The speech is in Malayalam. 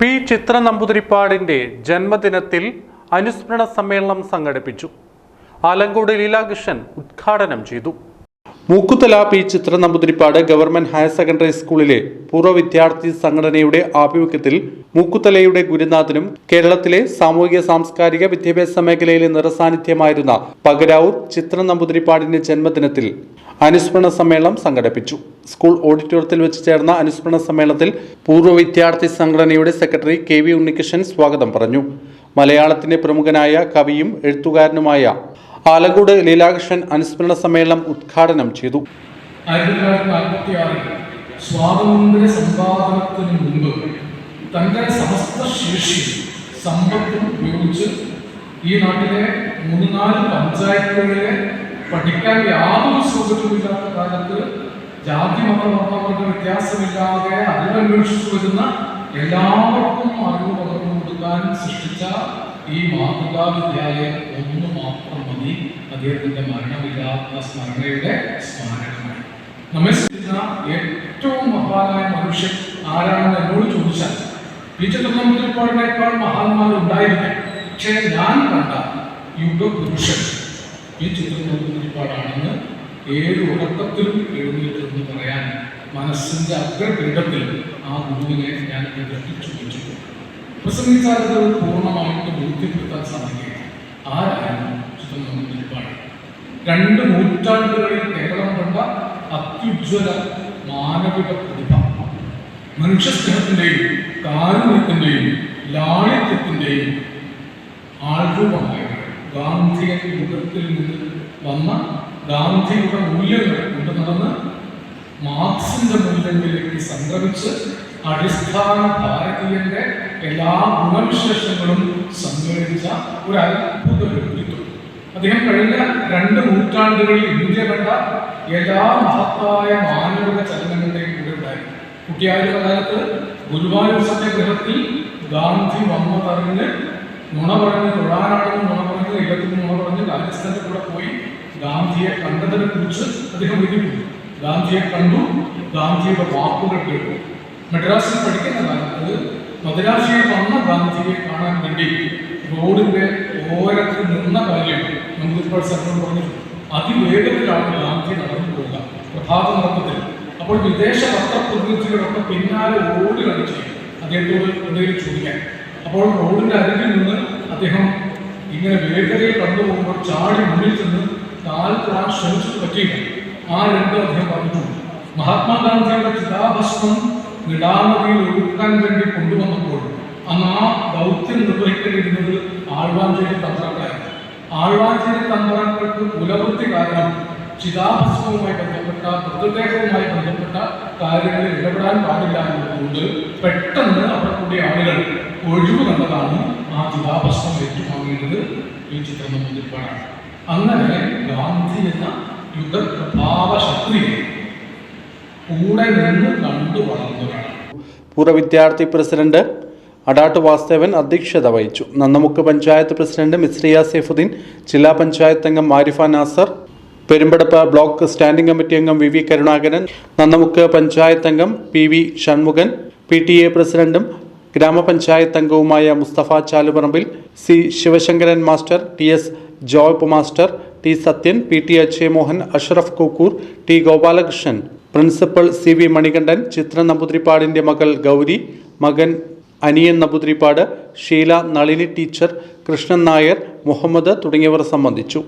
പി ചിത്ര നമ്പൂതിരിപ്പാടിന്റെ ജന്മദിനത്തിൽ അനുസ്മരണ സമ്മേളനം സംഘടിപ്പിച്ചു. ആലങ്കോട് ലീലാകൃഷ്ണൻ ഉദ്ഘാടനം ചെയ്തു. Mookkuthala P Chithra Namboothiripad government higher secondary സ്കൂളിലെ പൂർവ വിദ്യാർത്ഥി സംഘടനയുടെ ആഭിമുഖ്യത്തിൽ മൂക്കുത്തലയുടെ ഗുരുനാഥനും കേരളത്തിലെ സാമൂഹിക സാംസ്കാരിക വിദ്യാഭ്യാസ മേഖലയിലെ നിറസാന്നിധ്യമായിരുന്ന പകരാവൂർ ചിത്ര നമ്പൂതിരിപ്പാടിന്റെ ജന്മദിനത്തിൽ അനുസ്മരണ സമ്മേളനം സംഘടിപ്പിച്ചു. സ്കൂൾ ഓഡിറ്റോറിയത്തിൽ വെച്ച് ചേർന്ന അനുസ്മരണ സമ്മേളനത്തിൽ പൂർവ വിദ്യാർത്ഥി സംഘടനയുടെ സെക്രട്ടറി കെ വി ഉണ്ണികൃഷ്ണൻ സ്വാഗതം പറഞ്ഞു. മലയാളത്തിന്റെ പ്രമുഖനായ കവിയും എഴുത്തുകാരനുമായ ആലങ്കോട് ലീലാകൃഷ്ണൻ അനുസ്മരണ സമ്മേളനം ഉദ്ഘാടനം ചെയ്തു. സ്വാതന്ത്ര്യ സമ്പാദനത്തിന് മുമ്പ് തന്റെ സമസ്ത ശേഷി സമ്പത്തും ഉപയോഗിച്ച് ഈ നാട്ടിലെ മൂന്ന് നാല് പഞ്ചായത്തുകളിലെ പഠിക്കാൻ യാതൊരു സൗകര്യവുമില്ലാത്ത കാലത്ത് ജാതി മത വർണവർഗ വ്യത്യാസമില്ലാതെ അറിവന്വേഷിച്ചു വരുന്ന എല്ലാവർക്കും അറിവ് പകർന്നു കൊടുക്കാൻ സൃഷ്ടിച്ച ഈ മാതൃകാ വിദ്യാലയം ഒന്ന് മാത്രം മതി. അദ്ദേഹത്തിന്റെ മരണമില്ലാത്ത സ്മരണയുടെ സ്മാരകമാണ് നമ്മെ സൃഷ്ടിച്ച ഏറ്റവും മഹാനായ മനുഷ്യൻ ആരാണെന്ന് എന്നോട് ചോദിച്ചാൽ ഈ മഹാന്മാർ ഉണ്ടായിരിക്കാം പക്ഷേ ഞാൻ കണ്ട യുഗപുരുഷൻ ഈ ചിത്രം ചിത്രനമ്പൂതിരിപ്പാടാണെന്ന് ഏത് ഉറക്കത്തിലും എഴുന്നേറ്റെന്ന് പറയാൻ മനസ്സിന്റെ അഗ്രപീഠത്തിൽ ആ ഗുരുവിനെ ഞാൻ ഗ്രഹിച്ചു വെച്ചു പ്രസംഗിച്ചാൽ അത് പൂർണമായിട്ട് ബോധ്യപ്പെടുത്താൻ സാധിക്കുക ആരായിരുന്നു ചിത്രം ചിത്രനമ്പൂതിരിപ്പാട് രണ്ട് നൂറ്റാണ്ടുകളിൽ കേരളം കണ്ട അത്യുജ്വല മാനവിക പ്രതിഭ. മനുഷ്യസ്നേഹത്തിന്റെയും കാരുണ്യത്തിന്റെയും ലാളിത്യത്തിന്റെയും ആൾരൂപമായ ഗാന്ധിയൻ യുഗത്തിൽ നിന്ന് വന്ന ഗാന്ധിയുടെ മൂല്യങ്ങൾ കൊണ്ട് നടന്ന് മാർക്സിന്റെ മൂല്യങ്ങളിലേക്ക് സംക്രമിച്ച് അടിസ്ഥാന ഭാരതീയന്റെ എല്ലാ ഗുണവിശേഷങ്ങളും സമ്മേളിച്ച ഒരു അത്ഭുത വ്യക്തിത്വം. അദ്ദേഹം കഴിഞ്ഞ രണ്ട് നൂറ്റാണ്ടുകളിൽ ഇന്ത്യ കണ്ട എല്ലാ മഹത്തായ മാനവിക ചലനങ്ങളുടെയും കൂടെ ഉണ്ടായി കുട്ടിയായിരുന്ന കാലത്ത് ഗുരുവായൂർ സത്യഗ്രഹത്തിൽ ഗാന്ധി നുണ പറഞ്ഞ് നുണ പറഞ്ഞ് ഇടത്തിന് നുണ പറഞ്ഞ് രാജസ്ഥാന്റെ കൂടെ പോയി ഗാന്ധിയെ കണ്ടതിനെ കുറിച്ച് അദ്ദേഹം എഴുതിയിട്ടുണ്ട്. ഗാന്ധിയെ കണ്ടു ഗാന്ധിയുടെ വാക്കുകൾ കേട്ടു. മദ്രാസിൽ പഠിക്കുന്ന കാലത്ത് മദ്രാസിയിൽ വന്ന ഗാന്ധിയെ കാണാൻ വേണ്ടി റോഡിന്റെ ഓരത്തിൽ നിന്ന കാര്യം നമുക്ക് ഇപ്പോൾ സർക്കാർ പറഞ്ഞു അതിവേഗത്തിലാണ് ഗാന്ധി നടന്നു പോവുക. പ്രഭാത നടത്തത്തിൽ. അപ്പോൾ വിദേശ പത്രപ്രതിനിധികളൊക്കെ പിന്നാലെ റോഡ് കളിച്ചു അദ്ദേഹത്തോട് എന്തെങ്കിലും ചോദിക്കാൻ. അപ്പോൾ റോഡിന്റെ അരികിൽ നിന്ന് അദ്ദേഹം ഇങ്ങനെ വേഗതയിൽ കണ്ടുപോകുമ്പോൾ ചാടി മുന്നിൽ ചെന്ന് കാൽ പ്രാവശ്യം ശ്രമിച്ചിട്ട് പറ്റിയില്ല. ആ രണ്ടും അദ്ദേഹം പറഞ്ഞിട്ടുണ്ട്. മഹാത്മാഗാന്ധിയുടെ ചിതാഭസ്മം നിടാമതിയിൽ ഒഴുക്കാൻ വേണ്ടി കൊണ്ടുവന്നപ്പോൾ അന്ന് ആ ദൗത്യം നിർവഹിക്കേണ്ടിയിരുന്നത് ആഴ്വാഞ്ചേരി തന്ത്രങ്ങളായിരുന്നു ആഴ്വാഞ്ചേരി തന്ത്രങ്ങൾക്ക് കുലവൃത്തി കാരണം ചിതാഭസ്മവുമായി ബന്ധപ്പെട്ട മൃതദേഹവുമായി ബന്ധപ്പെട്ട കാര്യങ്ങളിൽ ഇടപെടാൻ പാടില്ല എന്നതുകൊണ്ട് പെട്ടെന്ന് അവിടെ കൂടിയ ആളുകൾ ഒഴിവ് കണ്ടതാണ് ആ ചിതാഭസ്മം ഏറ്റുവാങ്ങേണ്ടത് ഈ ചിത്രം നമ്പൂതിരിപ്പാടാണ് അങ്ങനെ ഗാന്ധി എന്ന യുഗ പ്രഭാവശക്തിയെ കൂടെ നിന്ന് കണ്ടു വളർന്നവരാണ്. പൂർവ വിദ്യാർത്ഥി പ്രസിഡന്റ് അടാട്ട് വാസ്തവൻ അധ്യക്ഷത വഹിച്ചു. നന്നമുക്ക് പഞ്ചായത്ത് പ്രസിഡന്റ് മിസ്രിയ സൈഫുദ്ദീൻ ജില്ലാ പഞ്ചായത്ത് അംഗം Arifa Nasar Perumpadappu block standing committee അംഗം വി വി കരുണാകരൻ നന്നമുക്ക് പഞ്ചായത്ത് അംഗം P V Shanmukhan P T A പ്രസിഡന്റും ഗ്രാമപഞ്ചായത്ത് അംഗവുമായ Musthafa Chaluparambil C Sivasankaran master T S Job master T Sathyan P T Ajayamohan Ashraf Kookkur T Gopalakrishnan principal C V Manikandan Chithra നമ്പൂതിരിപ്പാടിന്റെ മകൾ ഗൗരി മകൻ അനിയൻ നമ്പൂതിരിപ്പാട് ഷീല നളിനി ടീച്ചർ കൃഷ്ണൻ നായർ മുഹമ്മദ് തുടങ്ങിയവർ സംബന്ധിച്ചു.